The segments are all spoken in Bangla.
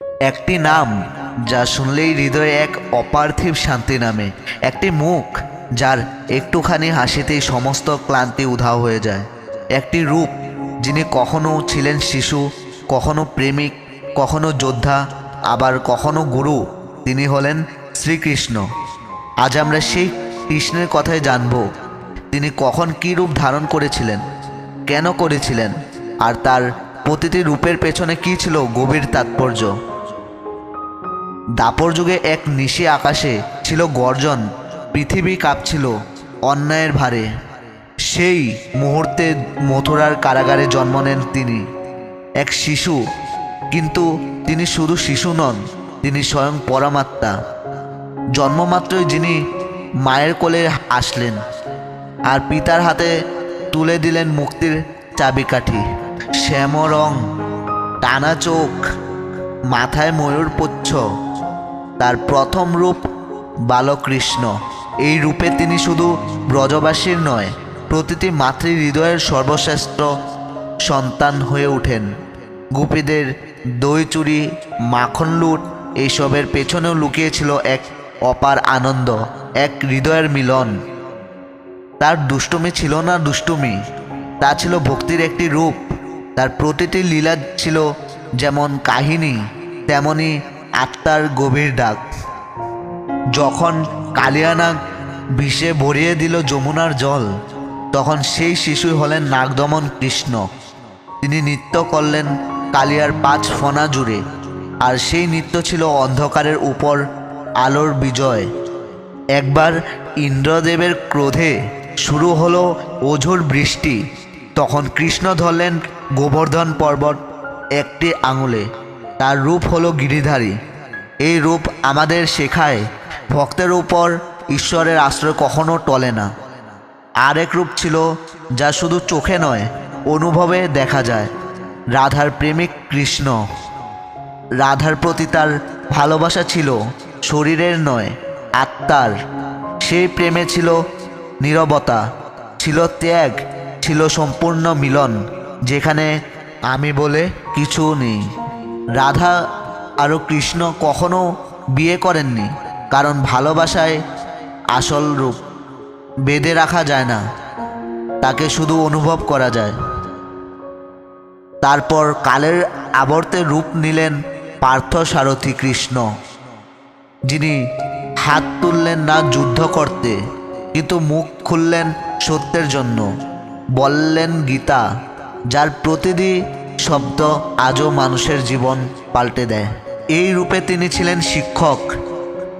একটি নাম যা শুনলেই হৃদয়ে এক অপার্থিব শান্তি নামে। একটি মুখ যার একটুখানি হাসিতেই সমস্ত ক্লান্তি উধাও হয়ে যায়। একটি রূপ যিনি কখনো ছিলেন শিশু, কখনো প্রেমিক, কখনো যোদ্ধা, আবার কখনো গুরু, তিনি হলেন শ্রীকৃষ্ণ। আজ আমরা সেই কৃষ্ণের কথাই জানব, তিনি কখন কী রূপ ধারণ করেছিলেন, কেন করেছিলেন, আর তার প্রতিটি রূপের পেছনে কী ছিল গভীর তাৎপর্য? দাপর যুগে এক নিশি আকাশে ছিল গর্জন, পৃথিবী কাঁপছিল অন্যায়ের ভারে। সেই মুহূর্তে মথুরার কারাগারে জন্ম নেন তিনি। এক শিশু, কিন্তু তিনি শুধু শিশু নন, তিনি স্বয়ং পরমাত্মা। জন্মমাত্রই যিনি মায়ের কোলে আসলেন, আর পিতার হাতে তুলে দিলেন মুক্তির চাবিকাঠি। শ্যাম রং টানা চোখ, মাথায় ময়ূর পুচ্ছ। তার প্রথম রূপ বালকৃষ্ণ। এই রূপে তিনি শুধু ব্রজবাসীর নয়, প্রতিটি মাতৃ হৃদয়ের সর্বশ্রেষ্ঠ সন্তান হয়ে ওঠেন। গোপীদের দই চুরি, মাখন লুট, এইসবের পেছনেও লুকিয়েছিল এক অপার আনন্দ, এক হৃদয়ের মিলন। তার দুষ্টুমি ছিল না দুষ্টুমি, তা ছিল ভক্তির একটি রূপ। তার প্রতিটি লীলা ছিল যেমন কাহিনী, তেমনি আত্মার গভীর ডাক। যখন কালিয়ানাগ বিষে ভরিয়ে দিল যমুনার জল, তখন সেই শিশুই হলেন নাগদমন কৃষ্ণ। তিনি নৃত্য করলেন কালিয়ার পাঁচ ফনা জুড়ে, আর সেই নৃত্য ছিল অন্ধকারের উপর আলোর বিজয়। একবার ইন্দ্রদেবের ক্রোধে শুরু হলো ওঝোর বৃষ্টি, তখন কৃষ্ণ ধরলেন গোবর্ধন পর্বত একটি আঙুলে। তার রূপ হলো গিরিধারী। এই রূপ আমাদের শেখায়, ভক্তের উপর ঈশ্বরের আশ্রয় কখনো টলে না। আরেক রূপ ছিল যা শুধু চোখে নয়, অনুভবে দেখা যায়। রাধার প্রেমিক কৃষ্ণ। রাধার প্রতি তার ভালোবাসা ছিল শরীরের নয়, আত্মার। সেই প্রেমে ছিল নীরবতা, ছিল ত্যাগ, ছিল সম্পূর্ণ মিলন। যেখানে আমি বলে কিছু নেই। রাধা আরও কৃষ্ণ কখনো বিয়ে করেননি, কারণ ভালোবাসায় আসল রূপ বেঁধে রাখা যায় না, তাকে শুধু অনুভব করা যায়। তারপর কালের আবর্তে রূপ নিলেন পার্থ সারথী কৃষ্ণ, যিনি হাত তুললেন না যুদ্ধ করতে, কিন্তু মুখ খুললেন সত্যের জন্য, বললেন গীতা যার প্রতিটি শব্দ আজও মানুষের জীবন পাল্টে দেয়। এই রূপে তিনি ছিলেন শিক্ষক,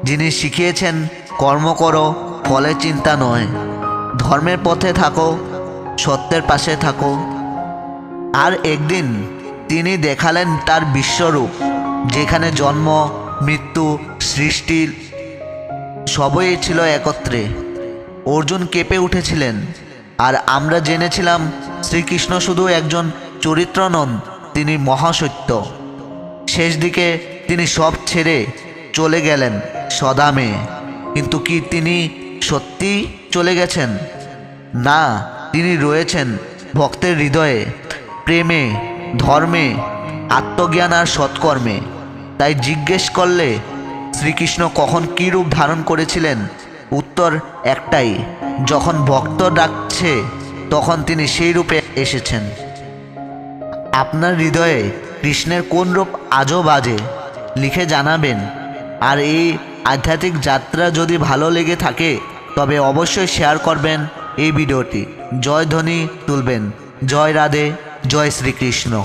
যিনি শিখিয়েছেন, কর্ম করো, ফলে চিন্তা নয়। ধর্মের পথে থাকো, সত্যের পাশে থাকো। আর একদিন তিনি দেখালেন তার বিশ্বরূপ, যেখানে জন্ম, মৃত্যু, সৃষ্টি সবই ছিল একত্রে। অর্জুন কেঁপে উঠেছিলেন, আর আমরা জেনেছিলাম শ্রীকৃষ্ণ শুধু একজন চরিত্র নন তিনি মহাসত্য। শেষ দিকে তিনি সব ছেড়ে চলে গেলেন সদামে। কিন্তু কি তিনি সত্যি চলে গেছেন? না, তিনি রয়েছেন ভক্তের হৃদয়ে, প্রেমে, ধর্মে, আত্মজ্ঞান আর সৎকর্মে। তাই জিজ্ঞেস করলে, শ্রীকৃষ্ণ কখন কী রূপ ধারণ করেছিলেন? উত্তর একটাই, যখন ভক্ত ডাকছে তখন তিনি সেই রূপে এসেছেন। আপনার হৃদয়ে কৃষ্ণের কোন রূপ আজও বাজে, লিখে জানাবেন। আর এই আধ্যাত্মিক যাত্রা যদি ভালো লেগে থাকে, তবে অবশ্যই শেয়ার করবেন এই ভিডিওটি। জয় ধ্বনি তুলবেন। জয় রাধে, জয় শ্রীকৃষ্ণ।